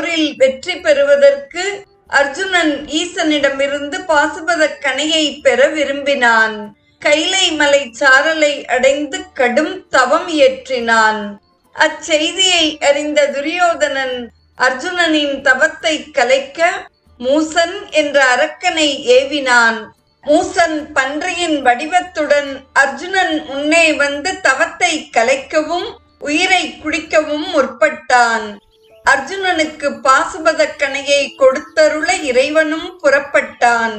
போரில் வெற்றி பெறுவதற்கு அர்ஜுனன் ஈசனிடமிருந்து பாசுபத கனையை பெற விரும்பினான். கைலை மலை சாரலை அடைந்து கடும் தவம் இயற்றினான் அச்செய்தியை அறிந்த துரியோதனன் அர்ஜுனனின் தவத்தை கலைக்க மூசன் என்ற அரக்கனை ஏவினான். மூசன் பன்றியின் வடிவத்துடன் அர்ஜுனன் முன்னே வந்து தவத்தை கலைக்கவும் உயிரை குடிக்கவும் முற்பட்டான். அர்ஜுனனுக்கு பாசுபத கணையை கொடுத்தருள இறைவனும் புறப்பட்டான்.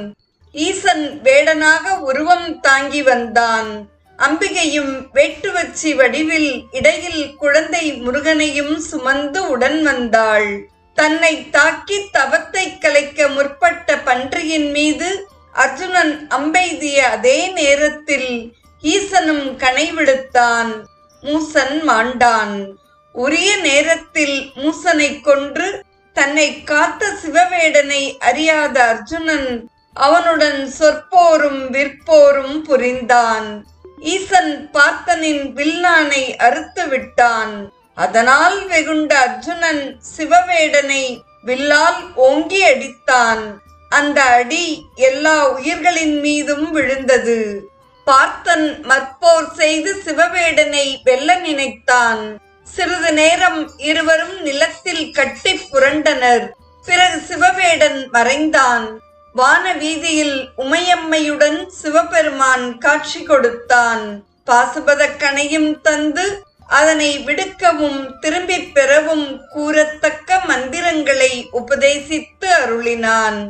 ஈசன் வேடனாக உருவம் தாங்கி வந்தான். அம்பிகையும் வேட்டுவச்சி வடிவில் இடையில் குழந்தை முருகனையும் சுமந்து உடன் வந்தாள். தன்னை தாக்கி தவத்தை கலைக்க முற்பட்ட பன்றியின் மீது அர்ஜுனன் அம்பெய்திய அதே நேரத்தில் ஈசனும் கனை விடுத்தான். மூசன் மாண்டான். உரிய நேரத்தில் மூசனை கொன்று தன்னை காத்த சிவவேடனை அறியாத அர்ஜுனன் அவனுடன் சொற்போரும் விற்போரும் புரிந்தான். ஈசன் பார்த்தனின் வில்லானை அறுத்து விட்டான். அதனால் வெகுண்ட அர்ஜுனன் சிவவேடனை வில்லால் ஓங்கி அடித்தான். அந்த அடி எல்லா உயிர்களின் மீதும் விழுந்தது. பார்த்தன் மற்போர் செய்து சிவவேடனை வெல்ல நினைத்தான். சிறிது நேரம் இருவரும் நிலத்தில் கட்டி புரண்டனர். பிறகு சிவவேடன் மறைந்தான். வான வீதியில் உமையம்மையுடன் சிவபெருமான் காட்சி கொடுத்தான். பாசுபத தந்து அதனை விடுக்கவும் திரும்பிப் பெறவும் கூறத்தக்க மந்திரங்களை உபதேசித்து அருளினான்.